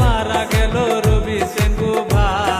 মারা গেল রবি সেঙ্গু ভাই